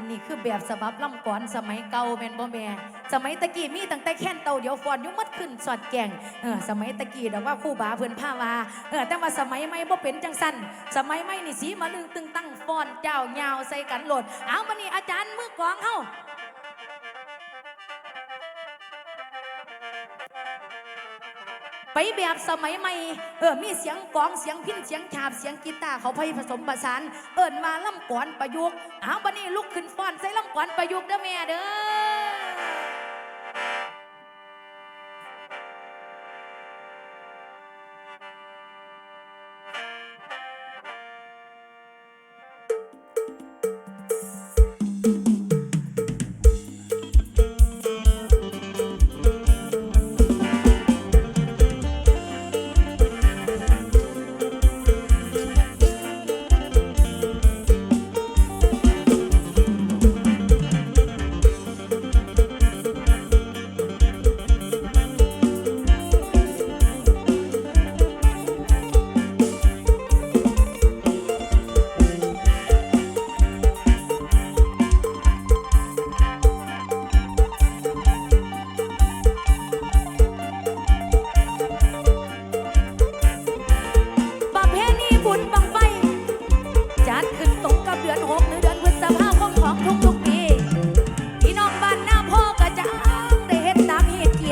ันนี้คือแบบสบับล่ำก่อนสมัยเก่าแมนบ่แม่ สมัยตะกี้มีตั้งแต่แค่นเตาเดี๋ยวฟอนยุ่มัดขึ้นสอดแกงเออสมัยตะกี้ดอกว่าคู่บาเพื่อนผ้าวาเออแต่ว่าสมัยไม่บ่เป็นจังสันสมัยไม่นี่สีมาลึงตึงตั้งฟอนเจ้ายาวใส่กันโหลดเอามานี่อาจารย์มือกวางเฮา แบบสมัยใหม่ เออ มีเสียงกองเสียงพินเสียงฉาบเสียงกีตาร์เขาพผสมประสาน เอิญมาล่ำกวนประยุกต์อาวบันนี้ลุกขึ้นฟ้อนใส่ล่ำกวนประยุกต์เด้อแม่เด้อ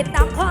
打垮。